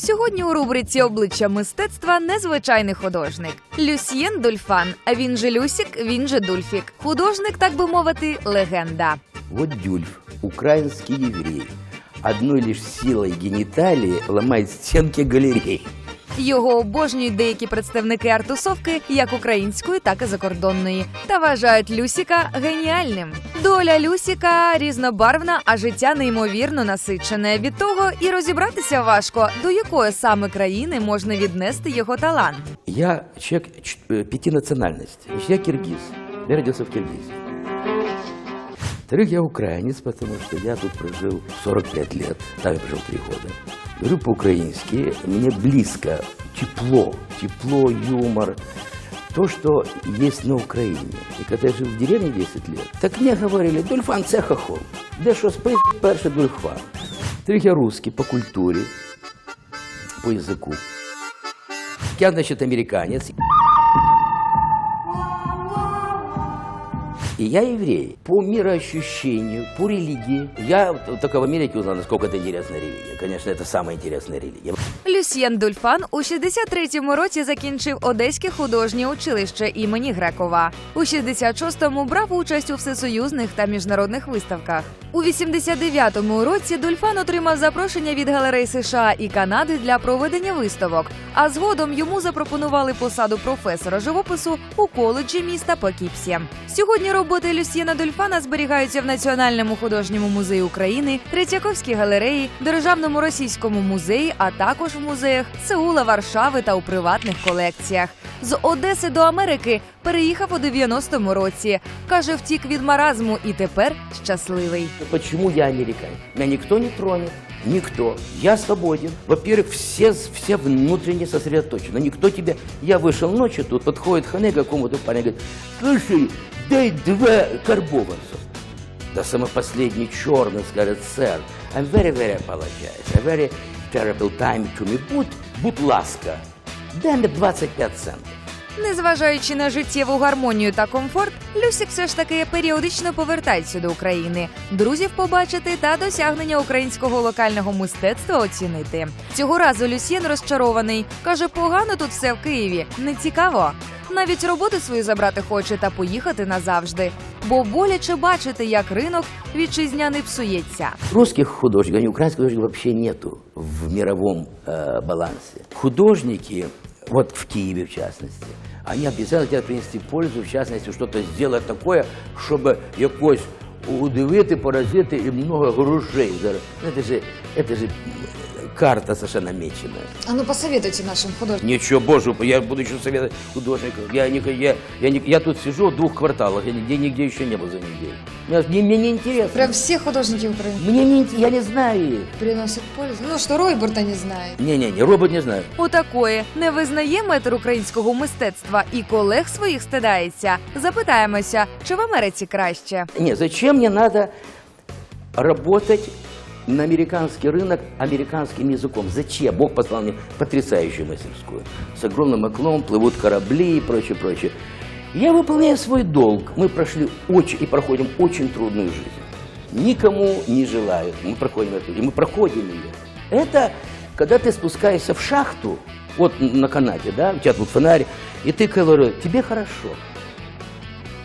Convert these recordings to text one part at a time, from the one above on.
Сьогодні у рубриці обличчя мистецтва незвичайний художник Люсьєн Дульфан. А він же Люсік, він же Дульфік. Художник, так би мовити, легенда. Вот Дюльф, украинский еврей, одной лишь силой гениталии ломает стенки галерей. Його обожнюють деякі представники артусовки, як української, так і закордонної, та вважають Люсіка геніальним. Доля Люсіка різнобарвна, а життя неймовірно насичене. Від того і розібратися важко, до якої саме країни можна віднести його талант. Я человек ч- э, пяти национальностей. Я киргиз. Я родился в Киргизии. Во-вторых, я украинец, потому что я тут прожил 45 лет. Там я прожил 3 года. Говорю по-украински. Мне близко тепло, тепло, юмор. То, что есть на Украине. И когда я жил в деревне 10 лет, так мне говорили, Дульфан це хохол. Де що спи, перший Дульфан. Во-вторых, я русский по культуре, по языку. Я, значит, американец. И я еврей. По мироощущению, по религии. Я только в Америке узнал, насколько это интересная религия. Конечно, это самая интересная религия. Люсьєн Дульфан у 63-му році закінчив Одеське художнє училище імені Грекова. У 66-му брав участь у всесоюзних та міжнародних виставках. У 89-му році Дульфан отримав запрошення від галерей США і Канади для проведення виставок. А згодом йому запропонували посаду професора живопису у коледжі міста Покіпсі. Сьогодні роботи Люсьєна Дульфана зберігаються в Національному художньому музеї України, Третьяковській галереї, Державному російському музеї, а також в музеях Сеула, Варшави та у приватних колекціях. З Одеси до Америки переїхав у 90-му році. каже, втік від маразму і тепер щасливий. Почему я американец? Меня никто не тронет. Никто. Я свободен. Во-первых, все, все внутренне сосредоточены. Никто тебя... Я вышел ночью, тут подходит Хане к какому-то парню и говорит, слушай, дай два карбованца. Да самый последний черный скажет, сэр, I'm very, very apologize. A very terrible time to me. Будь, будь ласка, дай мне 25 центов. Незважаючи на життєву гармонію та комфорт, Люсік все ж таки періодично повертається до України, друзів побачити та досягнення українського локального мистецтва оцінити. Цього разу Люсьєн розчарований. каже, погано тут все в Києві, не цікаво. Навіть роботи свою забрати хоче та поїхати назавжди, бо боляче бачити, як ринок вітчизняний псується. Русских художников, не украинских художников вообще нету в мировом э, балансе. Художники, вот в Киеве в частности, они обязаны хотят принести пользу, в частности, что-то сделать такое, чтобы якось удивити, поразити і много грошей. зараз. Ну, Это же, это же карта совершенно намеченная. А ну посоветуйте нашим художникам. Ничего, боже, я буду еще советовать художников. Я, не, я, я, не, я тут сижу в двух кварталах, я нигде, нигде еще не был за неделю. Мне, мне, мне не интересно. Прям все художники Украины Мне не, я не знаю их. приносят пользу. Ну что, Ройбурта не знает. Не-не-не, робот не знаю. Отакої не визнає метр українського мистецтва і колег своїх стидається. Запитаємося, чи в Америці краще. Нет, зачем мне надо работать на американский рынок американским языком? Зачем? Бог послал мне потрясающую мастерскую. С огромным окном плывут корабли и прочее, прочее. Я выполняю свой долг. Мы прошли очень и проходим очень трудную жизнь. Никому не желают. Мы проходим эту, и мы проходим ее. Это когда ты спускаешься в шахту, вот на канате, да, у тебя тут фонарь, и ты говоришь, тебе хорошо.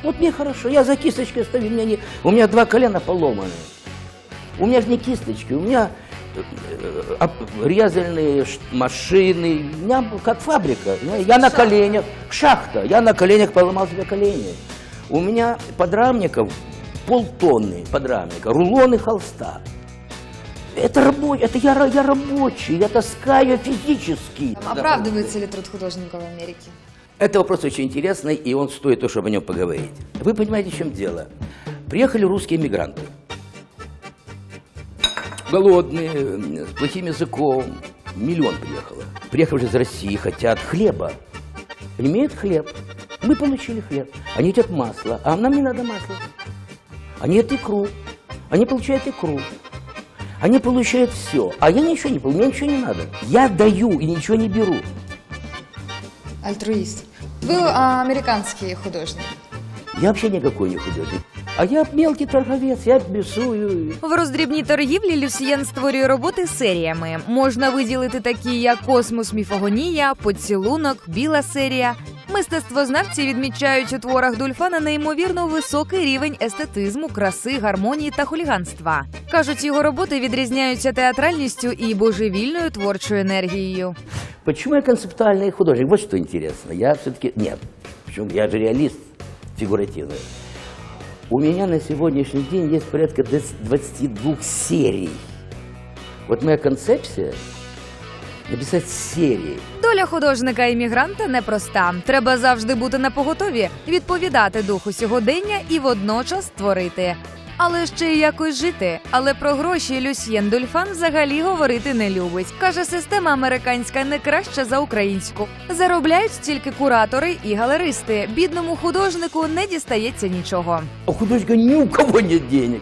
Вот мне хорошо, я за кисточкой стою, у меня, не, у меня два колена поломаны. У меня же не кисточки, у меня э, э, резальные машины, у меня как фабрика. Я, на коленях, шахта, я на коленях поломал себе колени. У меня подрамников полтонны подрамника, рулоны холста. Это, рабочий, это я, я рабочий, я таскаю физически. Оправдывается ли труд художника в Америке? Это вопрос очень интересный, и он стоит того, чтобы о нем поговорить. Вы понимаете, в чем дело? Приехали русские мигранты. Голодные, м, с плохим языком. Миллион приехало. Приехавшие из России хотят хлеба. Имеют хлеб. Мы получили хлеб. Они хотят масла, а нам не надо масла. Они хотят икру. Они получают икру. Они получают все. А я ничего не получаю, мне ничего не надо. Я даю и ничего не беру. Альтруист. Вы а, американский художник. Я вообще никакой не художник. А я мелкий торговец, я бесую. В роздрібній торгівлі Люсьєн створює роботи серіями. Можна виділити такі, як Космос Міфагонія, Поцілунок, Біла серія. Мистецтвознавці відмічають у творах Дульфана неймовірно високий рівень естетизму, краси, гармонії та хуліганства. кажуть, його роботи відрізняються театральністю і божевільною творчою енергією. Почему я концептуальный художник? Вот что интересно. Я все-таки... Нет. Почему? Я же реалист фигуративный. У меня на сегодняшний день есть порядка 22 серий. Вот моя концепция написать серии. Доля художника-іммігранта непроста. Треба завжди бути на поготові, відповідати духу сьогодення і водночас творити Але ще й якось жити. Але про гроші Люсьєн Дульфан взагалі говорити не любить. Каже, система американська не краща за українську. Заробляють тільки куратори і галеристи. Бідному художнику не дістається нічого. А у художника ни у кого нет денег.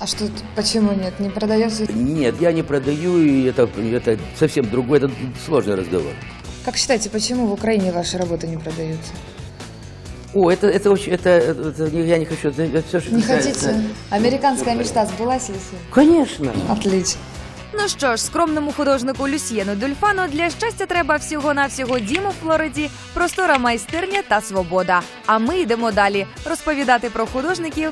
А что, т- почему нет? Не продается? Нет, я не продаю, и это, это совсем другой, это сложный разговор. Как считаете, почему в Украине ваши работы не продаются? О, это, это очень, это, это не- я не хочу, это, это все, что Не касается- хотите? Американская мечта сбылась, если? Конечно. Отлично. Ну що ж, скромному художнику Люсьєну Дульфану для щастя треба всього-навсього дім у Флориді, простора майстерня та свобода. А ми йдемо далі розповідати про художників,